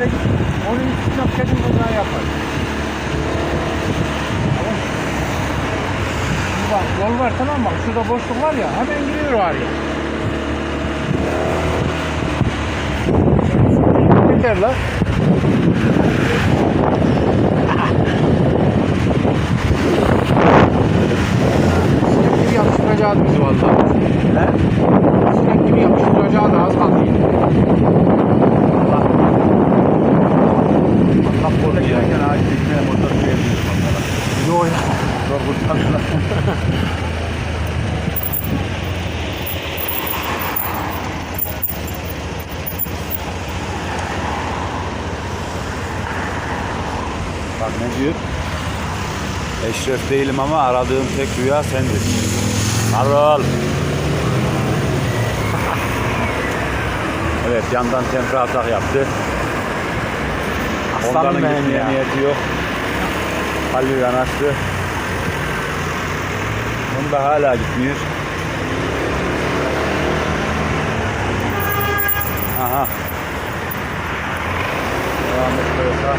böyle onun üstüne kedin kazağı yapar. Tamam. Bak yol var tamam bak şurada boşluk var ya hemen giriyor o araya. Yeter lan. Sinek gibi yapıştıracağı bizi valla. He? Sinek gibi yapıştıracağı az kaldı yine. Kurtardılar. Bak ne diyor? Eşref değilim ama aradığım tek rüya sendir. Marul. evet yandan temper atak yaptı. Aslanım Ondanın gitmeye ya. niyeti yok. Halil yanaştı. Bunda hala gitmiyor. Aha. Devam ediyorsa.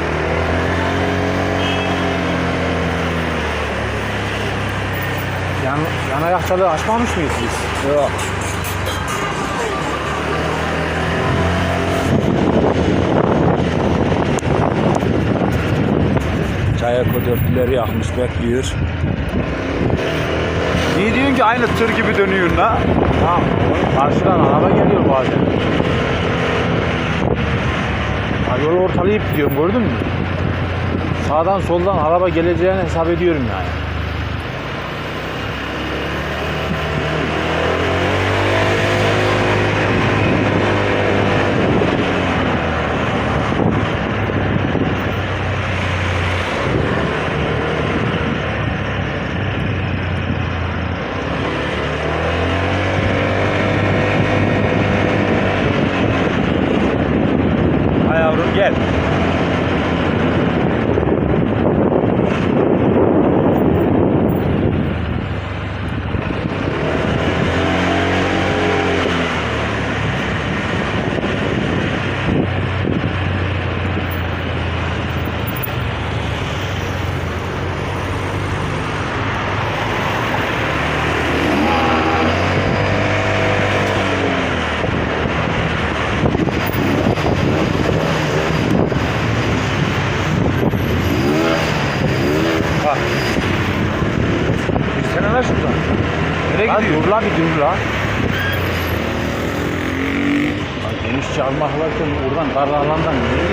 Yan, yan ayakçalığı açmamış mıyız biz? Yok. Çayako dörtlüleri yakmış bekliyor. Niye diyorsun ki aynı tır gibi dönüyorsun la? Tamam. Karşıdan araba geliyor bazen. Ha, yolu ortalayıp gidiyorum gördün mü? Sağdan soldan araba geleceğini hesap ediyorum yani. Yes. Lan gidiyor? dur la bir dur la. Lan Genişçe almak varken oradan karlı alandan nereye